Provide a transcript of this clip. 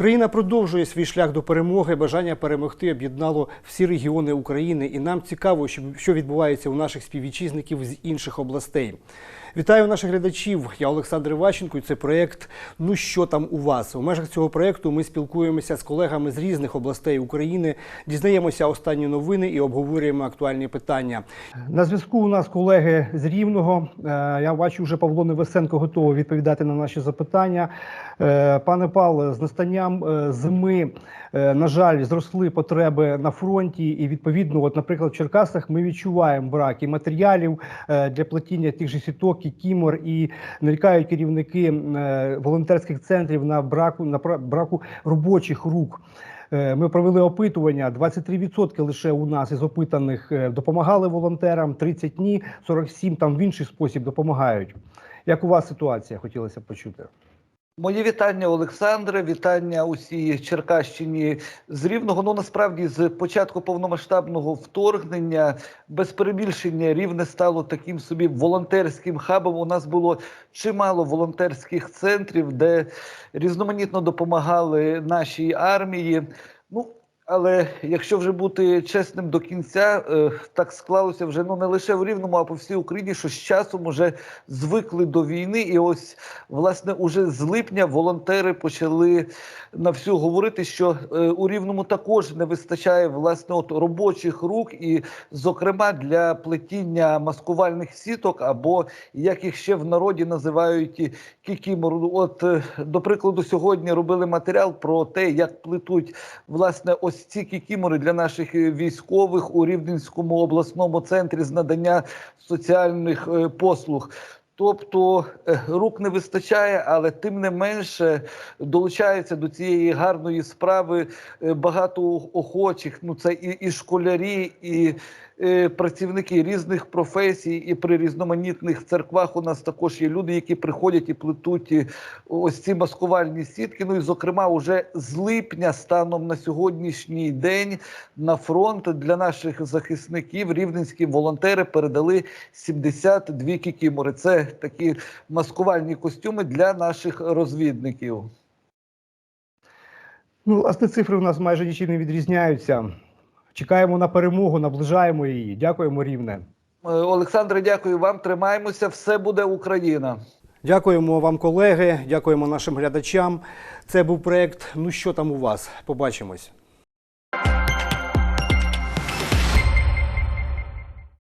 Україна продовжує свій шлях до перемоги. Бажання перемогти об'єднало всі регіони України, і нам цікаво, що- відбувається у наших співвітчизників з інших областей. Вітаю наших глядачів. Я Олександр Іващенко. і Це проєкт Ну що там у вас? У межах цього проєкту ми спілкуємося з колегами з різних областей України, дізнаємося останні новини і обговорюємо актуальні питання. На зв'язку у нас колеги з Рівного. Е, Я бачу, вже Павло Невесенко готовий відповідати на наші запитання. Е, Пане Павле, з настанням е, зими, на жаль, зросли потреби на фронті, і відповідно, от, наприклад, в Черкасах ми відчуваємо брак і матеріалів для платіння тих же сіток і кімор, і нарікають керівники е, волонтерських центрів на браку на браку робочих рук. Е, Ми провели опитування. 23% лише у нас із опитаних е, допомагали волонтерам, 30 ні, 47 там в інший спосіб допомагають. Як у вас ситуація? Хотілося б почути. Мої вітання, Олександре. Вітання усій Черкащині з Рівного. Ну насправді з початку повномасштабного вторгнення без перебільшення рівне стало таким собі волонтерським хабом. У нас було чимало волонтерських центрів, де різноманітно допомагали нашій армії. Але якщо вже бути чесним до кінця, е, так склалося вже ну не лише в Рівному, а по всій Україні, що з часом уже звикли до війни, і ось власне уже з липня волонтери почали на всю говорити, що е, у Рівному також не вистачає власне от робочих рук, і, зокрема, для плетіння маскувальних сіток, або як їх ще в народі називають кікімор. От е, до прикладу, сьогодні робили матеріал про те, як плетуть власне ось ці кікімори для наших е, військових у Рівненському обласному центрі з надання соціальних е, послуг. Тобто е, рук не вистачає, але тим не менше долучаються до цієї гарної справи багато охочих. Ну це і, і школярі, і працівники різних професій, і при різноманітних церквах у нас також є люди, які приходять і плетуть е, ось ці маскувальні сітки. Ну і зокрема, уже з липня станом на сьогоднішній день на фронт для наших захисників рівненські волонтери передали 72 кікімори. Це такі маскувальні костюми для наших розвідників. Ну, власне, цифри у нас майже нічим не відрізняються. Чекаємо на перемогу, наближаємо її. Дякуємо рівне. Е, Олександре, дякую вам. Тримаємося. Все буде Україна. Дякуємо вам, колеги. Дякуємо нашим глядачам. Це був проект Ну що там у вас? Побачимось.